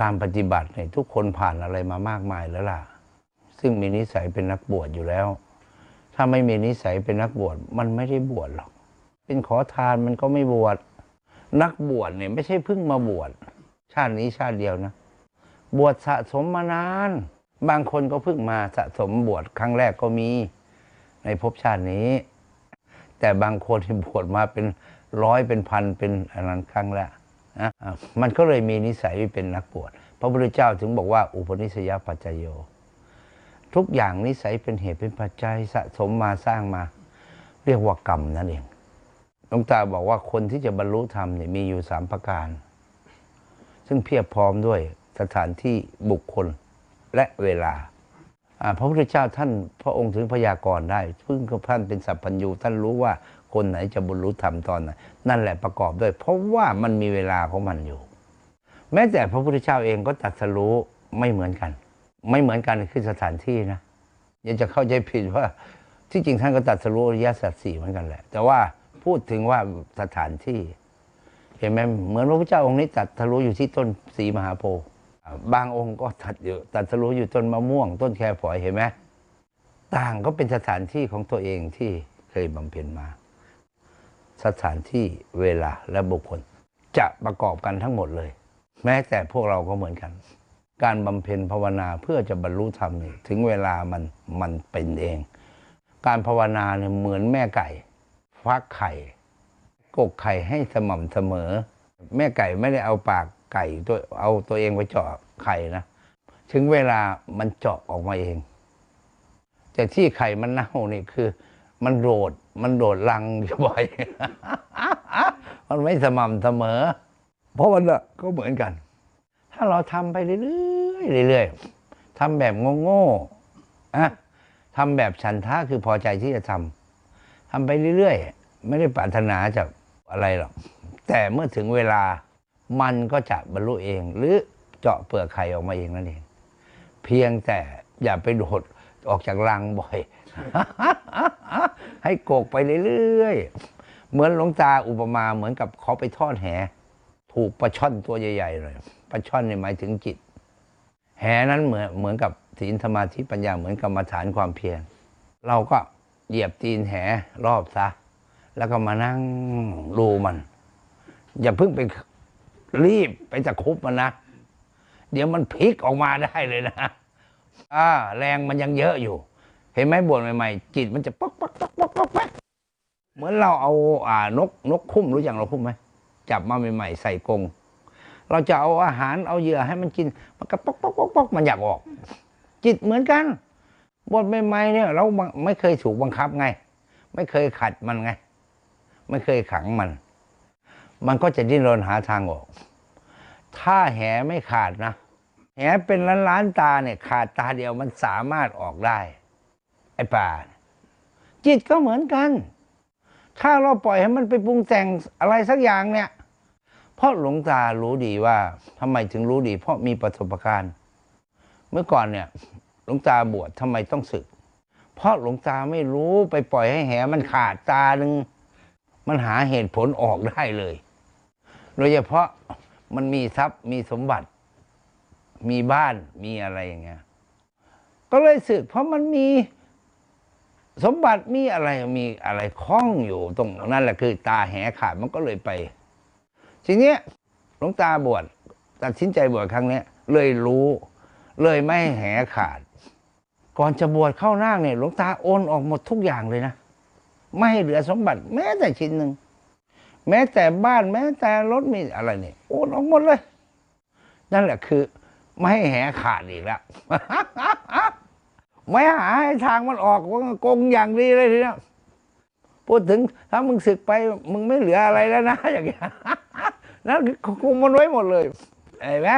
การปฏิบัติเนี่ยทุกคนผ่านอะไรมามากมายแล้วล่ะ ซึ่งมีนิสัยเป็นนักบวชอยู่แล้ว ถ้าไม่มีนิสัยเป็นนักบวชมันไม่ได้บวชหรอก เป็นขอทานมันก็ไม่บวชนักบวชเนี่ยไม่ใช่เพิ่งมาบวชชาตินี้ชาติเดียวนะ บวชสะสมมานาน บางคนก็เพิ่งมาสะสมบวชครั้งแรกก็มีในภพชาตินี้ แต่บางคนที่บวชมาเป็นร้อยเป็นพันเป็นอันนั้นครั้งแล้ว นะมันก็เลยมีนิสัยเป็นนักบวชพระพุทธเจ้าถึงบอกว่า อุปนิสัยปัจจโย ทุกอย่างนิสัยเป็นเหตุเป็นปัจจัยสะสมมาสร้างมา เรียกว่ากรรมนั่นเองหลวงตาบอกว่าคนที่จะบรรลุธรรมเนี่ยมีอยู่สามประการ ซึ่งเพียบพร้อมด้วยสถานที่บุคคลและเวลา พระพุทธเจ้าท่านพระองค์ถึงพยากรณ์ได้พึ่งกับท่านเป็นสัพพัญญูท่านรู้ว่าคนไหนจะบรรลุธรรมตอนไหนนั่นแหละประกอบด้วย เพราะว่ามันมีเวลาของมันอยู่ แม้แต่พระพุทธเจ้าเองก็ตัดสรู้ไม่เหมือนกัน ไม่เหมือนกันคือสถานที่นะอย่าจะเข้าใจผิดว่าที่จริงท่านก็ตัดสรู้อริยสัจสี่เหมือนกันแหละ แต่ว่าพูดถึงว่าสถานที่ เห็นไหมเหมือนพระพุทธเจ้าองค์นี้ตัดสรู้อยู่ที่ต้นสีมหาโพธิ์ บางองค์ก็ตัดอยู่ตัดสรู้อยู่ต้นมะม่วง ต้นแคฝอยเห็นไหมต่างก็เป็นสถานที่ของตัวเองที่เคยบำเพ็ญมา สถานที่เวลาและบุคคล จะประกอบกันทั้งหมดเลย แม้แต่พวกเราก็เหมือนกัน การบำเพ็ญภาวนาเพื่อจะบรรลุธรรมนี่ถึงเวลามันมันเป็นเอง การภาวนาเนี่ยเหมือนแม่ไก่ ฟักไข่กกไข่ให้สม่ำเสมอ แม่ไก่ไม่ได้เอาปาก ไก่ตัวเอาตัวเองไปเจาะไข่นะ ถึงเวลามันเจาะออกมาเอง แต่ที่ไข่มันเน่านี่คือ มันโดดมันโดดรังอยู่บ่อย มันไม่สม่ำเสมอ เพราะมันน่ะก็เหมือนกัน ถ้าเราทำไปเรื่อยๆเรื่อยๆทำแบบโง่ๆอะทำแบบฉันทะคือพอใจที่จะทำทำไปเรื่อยๆ ไม่ได้ปรารถนาจากอะไรหรอก แต่เมื่อถึงเวลา มันก็จะบรรลุเอง หรือเจาะเปลือกไข่ออกมาเองนั่นเอง เพียงแต่อย่าไปโดดออกจากรังบ่อย ให้โกกไปเรื่อยๆ เหมือนหลวงตาอุปมาเหมือนกับเขาไปทอดแห ถูกปลาช่อนตัวใหญ่ๆเลยปลาช่อนเนี่ยหมายถึงจิต แหนั้นเหมือนเหมือนกับศีลสมาธิปัญญาเหมือนกรรมฐานความเพียรเราก็เหยียบตีนแหรอบซะ แล้วก็มานั่งดูมัน อย่าเพิ่งไป รีบไปตะคุบมันนะ เดี๋ยวมันพลิกออกมาได้เลยนะอ่าแรงมันยังเยอะอยู่ เห็นไหมบวชใหม่ๆจิตมันจะป๊อกป๊อกป๊อกป๊อกป๊อกเหมือนเราเอาอ่านกนกคุ้มรู้อย่างเราคุ้มไหมจับมาใหม่ๆใส่กรงเราจะเอาอาหารเอาเหยื่อให้มันกิน มันก็ป๊อกป๊อกป๊อกป๊อกมันอยากออก จิตเหมือนกันบทใหม่ๆเนี่ย เราไม่เคยถูกบังคับไง ไม่เคยขัดมันไง ไม่เคยขังมัน มันก็จะดิ้นรนหาทางออก ถ้าแหไม่ขาดนะ แหเป็นล้านล้านตาเนี่ยขาดตาเดียวมันสามารถออกได้ ไอ้ป่า จิตก็เหมือนกัน ถ้าเราปล่อยให้มันไปปรุงแต่งอะไรสักอย่างเนี่ย เพราะหลวงตารู้ดีว่าทำไมถึงรู้ดี เพราะมีประสบการณ์ เมื่อก่อนเนี่ยหลวงตาบวชทำไมต้องศึก เพราะหลวงตาไม่รู้ไปปล่อยให้แหมันขาดตาหนึ่งมันหาเหตุผลออกได้เลย โดยเฉพาะมันมีทรัพย์มีสมบัติ มีบ้านมีอะไรอย่างเงี้ยก็เลยศึกเพราะมันมีสมบัติมีอะไรมีอะไรคล้องอยู่ตรงนั่นแหละคือ ตาแหขาดมันก็เลยไปทีเนี้ยหลวงตาบวชตัดสินใจบวชครั้งเนี้ยเลยรู้ เลยไม่ให้แหขาด ก่อนจะบวชเข้านาคเนี่ยหลวงตาโอนออกหมดทุกอย่างเลยนะ ไม่ให้เหลือสมบัติแม้แต่ชิ้นหนึ่ง แม้แต่บ้านแม้แต่รถมีอะไรเนี่ยโอนออกหมดเลย นั่นแหละคือ ไม่ให้แหขาดอีกแล้วไม่หาให้ทางมันออกว่าโกงอย่างดีเลยทีเนี้ยพูดถึงถ้ามึงศึกไป มึงไม่เหลืออะไรแล้วนะ อย่างเงี้ยนั่นคือคุมมันไว้หมดเลยเห็นไหม